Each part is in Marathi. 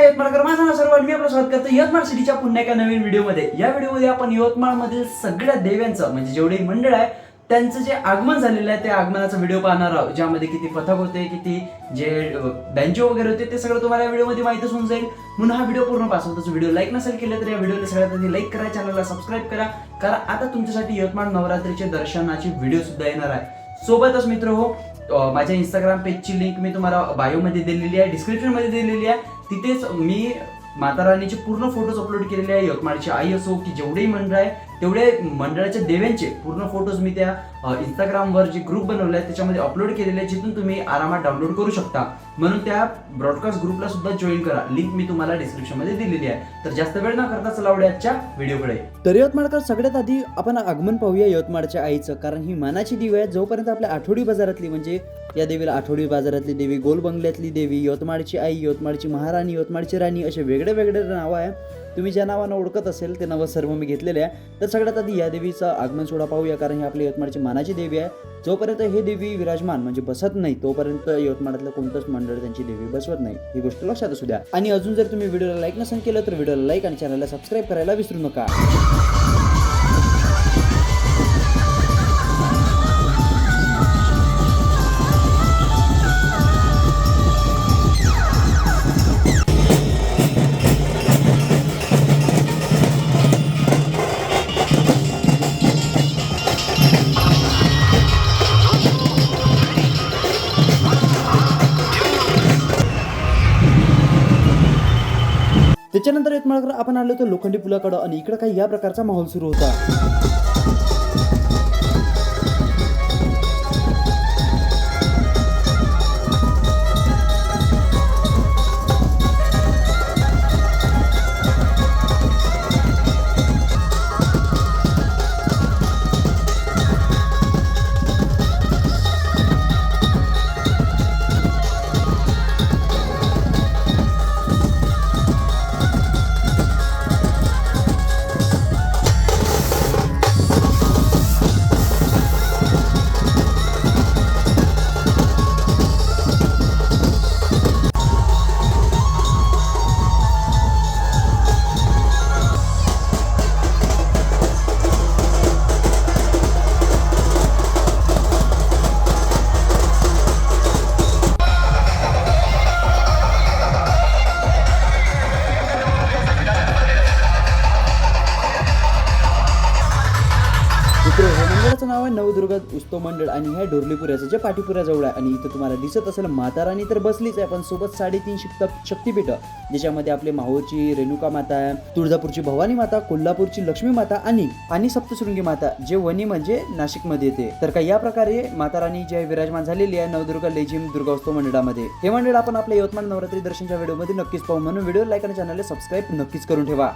नमस्कार यवतमाळकर माझं नाव सर्व मी आपलं स्वागत करतो. यवतमाळ सिटीच्या पुन्हा एका नवीन व्हिडिओमध्ये. या व्हिडिओमध्ये आपण यवतमाळमधील सगळ्या देव्यांचं म्हणजे जेवढे मंडळ आहे त्यांचं जे आगमन झालेलं आहे त्या आगमनाचा व्हिडिओ पाहणार आहोत ज्यामध्ये किती पथक होते किती जे बँचो वगैरे होते ते सगळं तुम्हाला या व्हिडिओमध्ये माहितीच होऊन जाईल. म्हणून हा व्हिडिओ पूर्ण पास होतो व्हिडिओ लाईक नसेल केलं तर या व्हिडिओला सगळ्यात आधी लाईक करा चॅनलला सबस्क्राईब करा. कारण आता तुमच्यासाठी यवतमाळ नवरात्रीचे दर्शनाची व्हिडिओ सुद्धा येणार आहे. सोबतच मित्र हो माझ्या इंस्टाग्राम पेजची लिंक मी तुम्हाला बायोमध्ये दिलेली आहे डिस्क्रिप्शनमध्ये दिलेली आहे. तिथेच मी माता राणीचे पूर्ण फोटोज अपलोड केलेले आहे यवतमाळची आई असो की जेवढेही मंडळ आहे तेवढे मंडळाच्या देव्यांचे पूर्ण फोटोज मी त्या इंस्टाग्रामवर जे ग्रुप बनवले आहे त्याच्यामध्ये अपलोड केलेले आहे जिथून तुम्ही आरामात डाउनलोड करू शकता. म्हणून त्या ब्रॉडकास्ट ग्रुपला सुद्धा जॉईन करा. लिंक मी तुम्हाला डिस्क्रिप्शनमध्ये दिलेली आहे. तर जास्त वेळ न करता चला आजच्या व्हिडिओकडे तर यवतमाळकर सगळ्यात आधी आपण आगमन पाहूया यवतमाळच्या आईचं कारण ही मानाची देवी आहे. जोपर्यंत आपल्या आठवडी बाजारातली म्हणजे या देवीला आठवडी बाजारातली देवी गोल बंगल्यातली देवी यवतमाळची आई यवतमाळची महाराणी यवतमाळची राणी असे वेगळे वेगळे नावं आहे. तुम्ही ज्या नावानं ओळखत असेल ते नावं सर्व मी घेतलेले आहे. तर सगळ्यात आधी या देवीचा आगमन सोडा पाहूया कारण ही आपली यवतमाळची मानाची देवी आहे. जोपर्यंत हे देवी विराजमान म्हणजे बसत नाही तोपर्यंत यवतमाळातलं कोणतंच मंडळ त्यांची देवी बसवत नाही. ही गोष्ट लक्षात असू द्या. आणि अजून जर तुम्ही व्हिडिओला लाईक नसेल केलं तर व्हिडिओला लाईक आणि चॅनलला सबस्क्राईब करायला विसरू नका. त्याच्यानंतर यवतमाळकर आपण आलो होतो लोखंडी पुलाकडं आणि इकडं काही या प्रकारचा माहोल सुरू होता. हे नाव आहे नवदुर्गा उत्सव मंडळ आणि हे डोरलीपुऱ्याचं जे पाठीपुऱ्याजवळ आहे. आणि इथं तुम्हाला दिसत असेल माताराणी तर बसलीच आहे पण सोबत साडेतीन शिक्त शक्तीपीठ ज्याच्यामध्ये आपले माहूरची रेणुका माता आहे तुळजापूरची भवानी माता कोल्हापूरची लक्ष्मी माता आणि आणि सप्तशृंगी माता जे वणी म्हणजे नाशिकमध्ये येते. तर का या प्रकारे माता राणी जी विराजमान झालेली आहे नवदुर्गा लेझिम दुर्गा उत्सव मंडळामध्ये. हे मंडळ आपण आपल्या यवतमाळ नवरात्री दर्शनच्या व्हिडिओमध्ये नक्कीच पाहू. म्हणून व्हिडिओ लाईक आणि चॅनलला सबस्क्राईब नक्कीच करून ठेवा.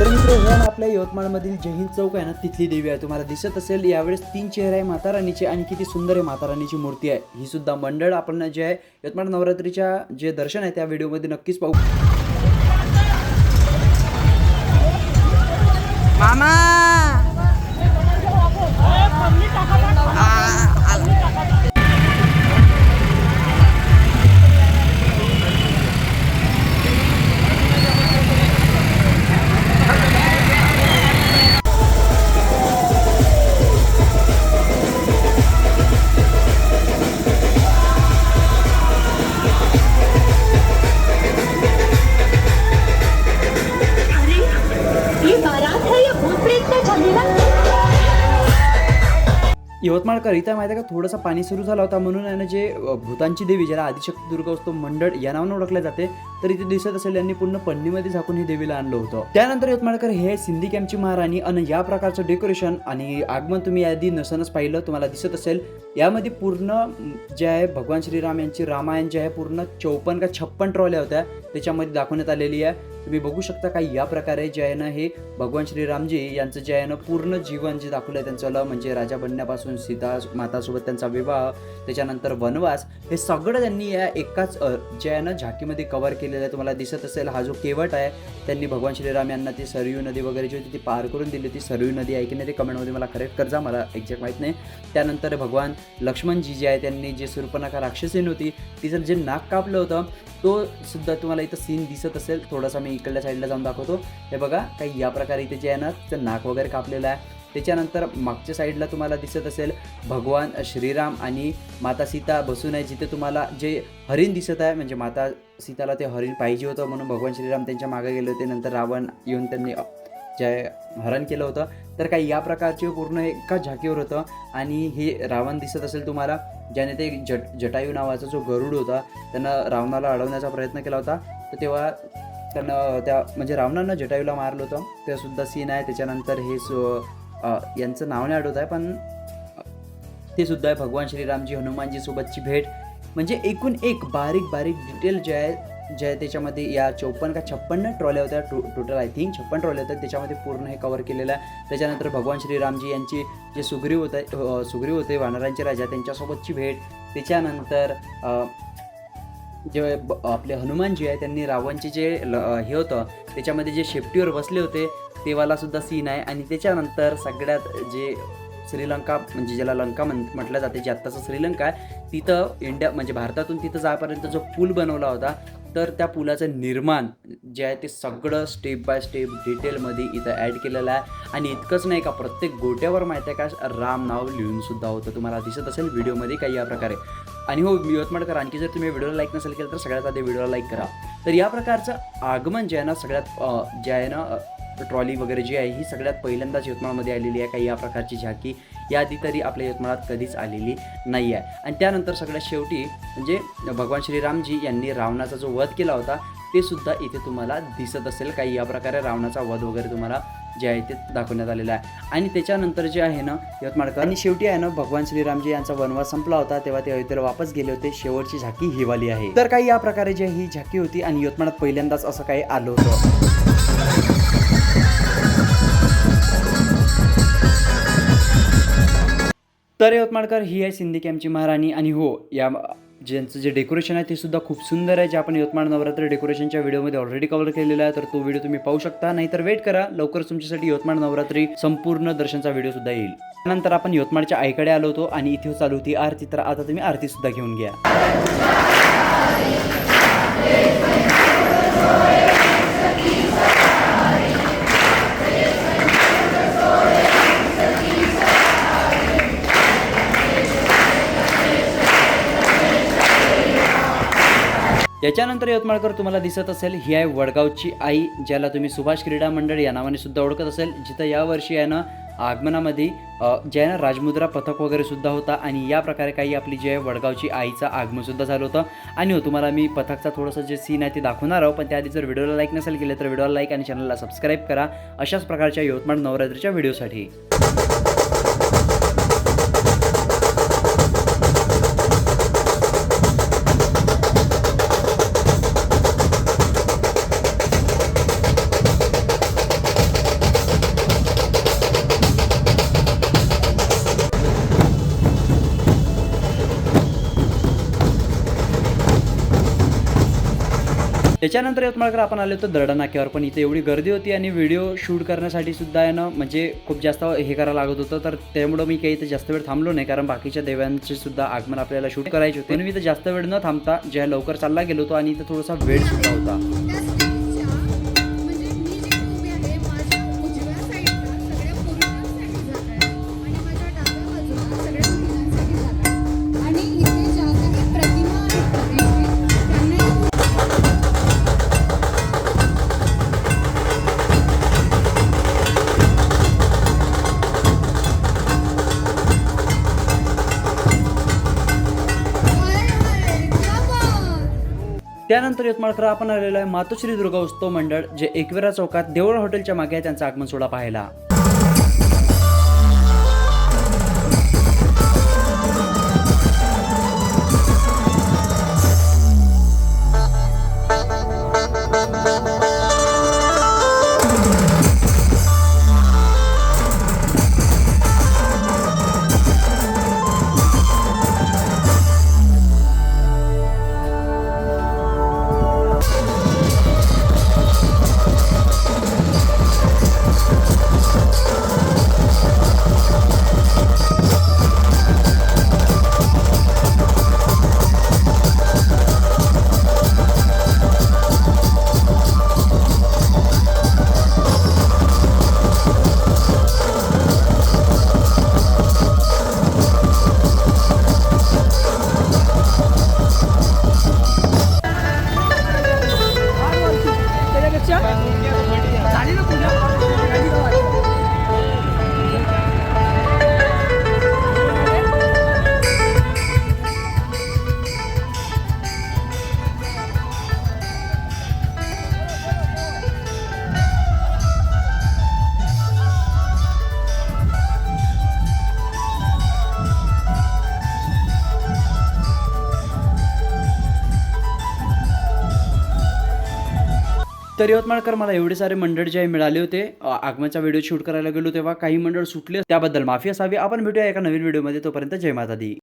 तर मित्र हे आपल्या यवतमाळमधील जहीन चौक आहे ना तिथली देवी आहे. तुम्हाला दिसत असेल यावेळेस तीन चेहरे आहे माताराणीचे आणि किती सुंदर आहे माताराणीची मूर्ती आहे. ही सुद्धा मंडळ आपण जे आहे यवतमाळ नवरात्रीच्या जे दर्शन आहे त्या व्हिडिओमध्ये नक्कीच पाहू. मामा! यवतमाळकर इथं माहिती आहे का थोडंसं पाणी सुरू झाला होता म्हणून आहे ना जे भूतांची देवी ज्याला आदिशक्ती दुर्गा असतो मंडळ या नावानं ओळखले जाते तर इथे दिसत असेल यांनी पूर्ण पन्नीमध्ये झाकून ही देवीला आणलं होतं. त्यानंतर यवतमाळकर हे सिंधी कॅम्पची महाराणी आणि या प्रकारचं डेकोरेशन आणि आगमन तुम्ही यादी नसनच पाहिलं तुम्हाला दिसत असेल. यामध्ये पूर्ण जे आहे भगवान श्रीराम यांची रामायण जे आहे पूर्ण चौपन्न का छप्पन ट्रॉल्या होत्या त्याच्यामध्ये दाखवण्यात आलेली आहे. तुम्ही बघू शकता का या प्रकारे जे आहे ना हे भगवान श्रीरामजी यांचं जे आहे ना पूर्ण जीवन जे दाखवलं आहे त्यांचं ल म्हणजे राजा बनण्यापासून सीता मातासोबत त्यांचा विवाह त्याच्यानंतर वनवास हे सगळं त्यांनी या एकाच जे आहे ना झाकीमध्ये कव्हर केलेलं आहे. तुम्हाला दिसत असेल हा जो केवट आहे त्यांनी भगवान श्रीराम यांना ती सरयू नदी वगैरे जी होती ती पार करून दिली ती सरयू नदी आहे की नाही ते कमेंटमध्ये मला करेक्ट कर जा मला एक्झॅक्ट माहीत नाही. त्यानंतर भगवान लक्ष्मणजी जे आहे त्यांनी जे सुरपणाका राक्षसीन होती तिचं जे नाक कापलं होतं तो सुद्धा तुम्हाला इथं सीन दिसत असेल. थोडासा मी इकडल्या साईडला जाऊन दाखवतो. हे बघा काही या प्रकारे इथे जे आहे ना त्याचं नाक वगैरे कापलेलं आहे. त्याच्यानंतर मागच्या साईडला तुम्हाला दिसत असेल भगवान श्रीराम आणि माता सीता बसून आहे जिथे तुम्हाला जे हरिण दिसत आहे म्हणजे माता सीताला ते हरिण पाहिजे होतं म्हणून भगवान श्रीराम त्यांच्या मागे गेले होते. नंतर रावण येऊन त्यांनी जे हरण केलं होतं. तर काही या प्रकारचे पूर्ण एका झाकीवर होतं. आणि हे रावण दिसत असेल तुम्हाला ज्याने ते जट जटायू नावाचा जो गरुड होता त्यानं रावणाला अडवण्याचा प्रयत्न केला होता. तर तेव्हा त्यानं त्या म्हणजे रावणानं जटायूला मारलं होतं. ते सुद्धा सीन आहे. त्याच्यानंतर हे सो यांचं नाव नाही आठवत आहे पण ते सुद्धा आहे भगवान श्रीरामजी हनुमानजी सोबतची भेट. म्हणजे एकूण एक बारीक बारीक डिटेल जे आहे ज्या त्याच्यामध्ये या चौपन्न का छप्पन्न ट्रॉल्या होत्या टो टोटल आय थिंक छप्पन ट्रॉल्या होत्या त्याच्यामध्ये पूर्ण हे कवर केलेलं आहे. त्याच्यानंतर भगवान श्रीरामजी यांची जे सुग्रीव होते सुग्रीव होते वानरांचे राजा त्यांच्यासोबतची भेट. त्याच्यानंतर जे आपले हनुमानजी आहे त्यांनी रावणचे जे ल हे होतं त्याच्यामध्ये जे शेपटीवर बसले होते तेवाला सुद्धा सीन आहे. आणि त्याच्यानंतर सगळ्यात जे श्रीलंका म्हणजे ज्याला लंका म्हण म्हटलं जाते जे आत्ताचं श्रीलंका आहे तिथं इंडिया म्हणजे भारतातून तिथं जायपर्यंत जो पूल बनवला होता तर त्या पुलाचं निर्माण जे आहे ते सगळं स्टेप बाय स्टेप डिटेलमध्ये इथं ॲड केलेलं आहे. आणि इतकंच नाही का प्रत्येक गोट्यावर माहिती आहे का राम नाव लिहूनसुद्धा होतं. तुम्हाला दिसत असेल व्हिडिओमध्ये काही या प्रकारे. आणि हो यवतमाळकर आणखी जर तुम्ही व्हिडिओला लाईक नसेल केलं तर सगळ्यात आधी व्हिडिओला लाईक करा. तर या प्रकारचं आगमन जे आहे ना सगळ्यात जे आहे ना ट्रॉली वगैरे जी आहे ही सगळ्यात पहिल्यांदाच यवतमाळमध्ये आलेली आहे. काही या प्रकारची झाकी. यादी तरी आपल्या यवतमाळात कधीच आलेली नाही आहे आणि त्यानंतर सगळ्यात शेवटी म्हणजे भगवान श्रीरामजी यांनी रावणाचा जो वध केला होता ते सुद्धा इथे तुम्हाला दिसत असेल. काही या प्रकारे रावणाचा वध वगैरे तुम्हाला जे आहे ते दाखवण्यात आलेलं आहे. आणि त्याच्यानंतर जे आहे ना यवतमाळकर आणि शेवटी आहे ना भगवान श्रीरामजी यांचा वनवास संपला होता तेव्हा ते अयोध्येला वापस गेले होते. शेवटची झाकी ही वाली आहे. तर काही या प्रकारे जे ही झाकी होती आणि यवतमाळात पहिल्यांदाच असं काही आलं होतं. तर यवतमाळकर ही आहे सिंधी कॅम्पची महाराणी आणि हो या ज्यांचं जे डेकोरेशन आहे ते सुद्धा खूप सुंदर आहे जे आपण यवतमाळ नवरात्र डेकोरेशनच्या व्हिडिओमध्ये ऑलरेडी कव्हर केलेला आहे. तर तो व्हिडिओ तुम्ही पाहू शकता. नाहीतर वेट करा लवकरच तुमच्यासाठी यवतमाळ नवरात्री संपूर्ण दर्शनचा व्हिडिओ सुद्धा येईल. त्यानंतर आपण यवतमाळच्या आईकडे आलो होतो आणि इथे चालू होती आरती. तर आता तुम्ही आरती सुद्धा घेऊन घ्या. याच्यानंतर यवतमाळकर तुम्हाला दिसत असेल ही आहे वडगावची आई ज्याला तुम्ही सुभाष क्रीडा मंडळ या नावाने सुद्धा ओळखत असेल जिथं यावर्षी आहे ना आगमनामध्ये जे आहे ना राजमुद्रा पथक वगैरे सुद्धा होता आणि या प्रकारे काही आपली जी आहे वडगावची आईचं आगमन सुद्धा झालं होतं. आणि हो तुम्हाला मी पथकचा थोडंसं जे सीन आहे ते दाखवणार आहोत पण त्याआधी जर व्हिडिओला लाईक नसेल केले तर व्हिडिओला लाईक आणि चॅनलला सबस्क्राईब करा. अशाच प्रकारच्या यवतमाळ नवरात्रीच्या व्हिडिओसाठी त्याच्यानंतर यवतमाळकर आपण आलो होतो दरडा नाक्यावर पण इथे एवढी गर्दी होती आणि व्हिडिओ शूट करण्यासाठी सुद्धा आहे ना म्हणजे खूप जास्त हे करायला लागत होतं. तर त्यामुळं मी काही इथे जास्त वेळ थांबलो नाही कारण बाकीच्या देवांचे सुद्धा आगमन आपल्याला शूट करायचे होते. मी इथे जास्त वेळ न थांबता जे लवकर चालला गेलो होतो आणि इथे थोडासा वेळ सुद्धा होता. त्यानंतर यवतमाळकर आपण आलेलो आहे मातोश्री दुर्गा उत्सव मंडळ जे एकवेरा चौकात देवळ हॉटेलच्या मागे त्यांचा आगमन सोहळा पाहायला. तर यवतमाळकर मला एवढे सारे मंडळ जे आहे मिळाले होते आगमनचा व्हिडिओ शूट करायला गेलो तेव्हा काही मंडळ सुटले त्याबद्दल माफी असावी. आपण भेटूया एका नवीन व्हिडिओमध्ये तोपर्यंत जय माता दी.